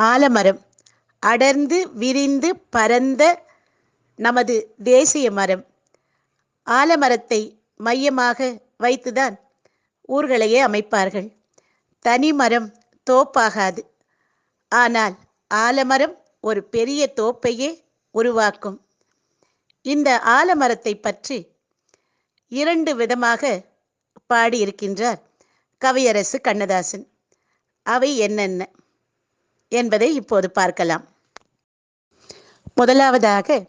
ஆலமரம். அடர்ந்து விரிந்து பரந்த நமது தேசிய மரம். ஆலமரத்தை மையமாக வைத்துதான் ஊர்களையே அமைப்பார்கள். தனி மரம் தோப்பாகாது. ஆனால் ஆலமரம் ஒரு பெரிய தோப்பையே உருவாக்கும். இந்த ஆலமரத்தை பற்றி இரண்டு விதமாக பாடியிருக்கின்றார் கவியரசு கண்ணதாசன். அவை என்னென்ன? என்பதை இப்போது பார்க்கலாம். முதலாவதாக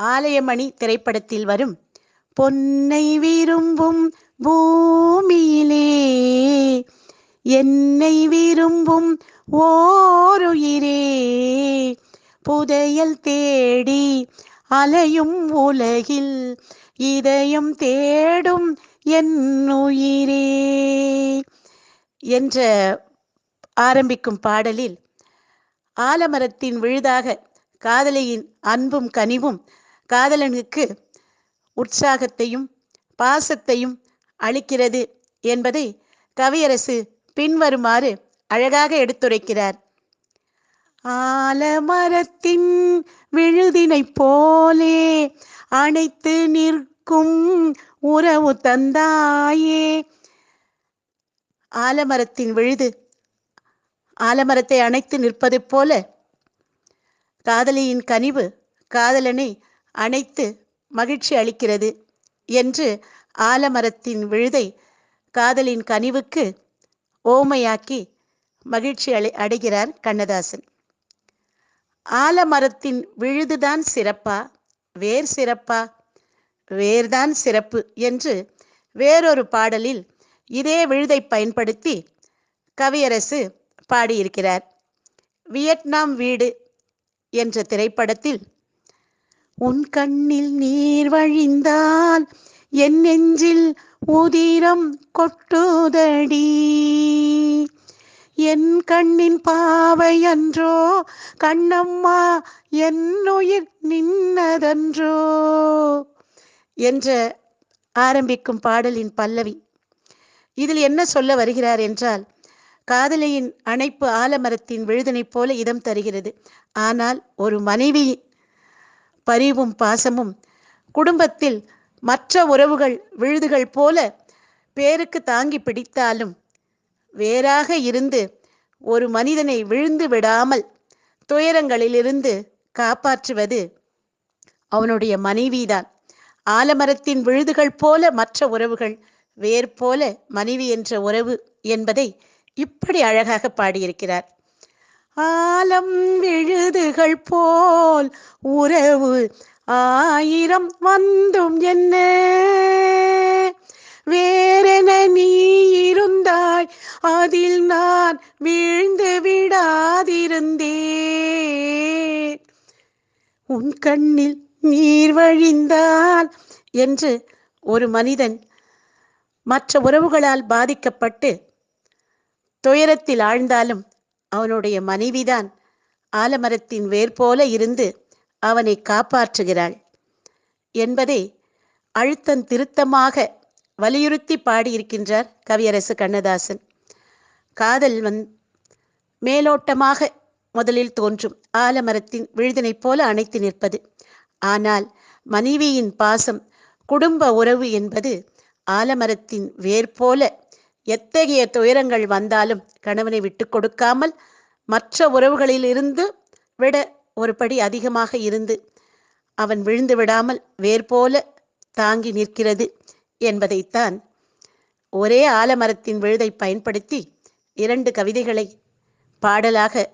ஆலயமணி திரைப்படத்தில் வரும் பொன்னை விரும்பும் பூமியிலே என்னை விரும்பும் ஓருயிரே புதையல் தேடி அலையும் உலகில் இதயம் தேடும் என் உயிரே என்ற ஆரம்பிக்கும் பாடலில் ஆலமரத்தின் விழுதாக காதலியின் அன்பும் கனிவும் காதலனுக்கு உற்சாகத்தையும் பாசத்தையும் அளிக்கிறது என்பதை கவியரசு பின்வருமாறு அழகாக எடுத்துரைக்கிறார். ஆலமரத்தின் விழுதினை போலே அணைத்து நிற்கும் உறவு தந்தாயே. ஆலமரத்தின் விழுது ஆலமரத்தை அணைத்து நிற்பது போல காதலியின் கனிவு காதலனை அணைத்து மகிழ்ச்சி அளிக்கிறது என்று ஆலமரத்தின் விழுதை காதலின் கனிவுக்கு ஓமையாக்கி மகிழ்ச்சி அடை அடைகிறார் கண்ணதாசன். ஆலமரத்தின் விழுதுதான் சிறப்பா? வேர் சிறப்பா? வேர்தான் சிறப்பு என்று வேறொரு பாடலில் இதே விழுதை பயன்படுத்தி கவியரசு பாடியிருக்கிறார். வியட்நாம் வீடு என்ற திரைப்படத்தில் உன் கண்ணில் நீர் வழிந்தால் என் நெஞ்சில் உதிரம் கொட்டுதடி. என் கண்ணின் பாவை அன்றோ கண்ணம்மா என் உயிர் நின்னதன்றோ என்ற ஆரம்பிக்கும் பாடலின் பல்லவி. இதில் என்ன சொல்ல வருகிறார் என்றால் காதலியின் அணைப்பு ஆலமரத்தின் விழுதனைப் போல இதம் தருகிறது. ஆனால் ஒரு மனைவி பரிவும் பாசமும் குடும்பத்தில் மற்ற உறவுகள் விழுதுகள் போல பேருக்கு தாங்கி பிடித்தாலும் வேறாக இருந்து ஒரு மனிதனை விழுந்து விடாமல் துயரங்களிலிருந்து காப்பாற்றுவது அவனுடைய மனைவிதான். ஆலமரத்தின் விழுதுகள் போல மற்ற உறவுகள் வேர் போல மனைவி என்ற உறவு என்பதை இப்படி அழகாக பாடியிருக்கிறார். ஆலம் விழுதுகள் போல் உறவு ஆயிரம் வந்தும் என்ன? வேறென நீ இருந்தாய் அதில் நான் வீழ்ந்து விடாதிருந்தேன். உன் கண்ணில் நீர் வழிந்தால் என்று ஒரு மனிதன் மற்ற உறவுகளால் பாதிக்கப்பட்டு துயரத்தில் ஆழ்ந்தாலும் அவனுடைய மனைவிதான் ஆலமரத்தின் வேர் போல இருந்து அவனை காப்பாற்றுகிறாள். என்பதை அழுத்தம் திருத்தமாக வலியுறுத்தி பாடியிருக்கின்றார் கவியரசு கண்ணதாசன். காதல் வந் மேலோட்டமாக முதலில் தோன்றும் ஆலமரத்தின் விழுதினைப் போல அணைத்து நிற்பது. ஆனால் மனைவியின் பாசம் குடும்ப உறவு என்பது ஆலமரத்தின் வேர் போல எத்தகைய துயரங்கள் வந்தாலும் கணவனை விட்டு கொடுக்காமல் மற்ற உறவுகளில் இருந்து விட ஒரு படி அதிகமாக இருந்து அவன் விழுந்து விடாமல் வேர் போல தாங்கி நிற்கிறது என்பதைத்தான் ஒரே ஆலமரத்தின் விழுதை பயன்படுத்தி இரண்டு கவிதைகளை பாடலாக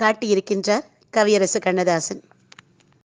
காட்டியிருக்கின்றார் கவியரசு கண்ணதாசன்.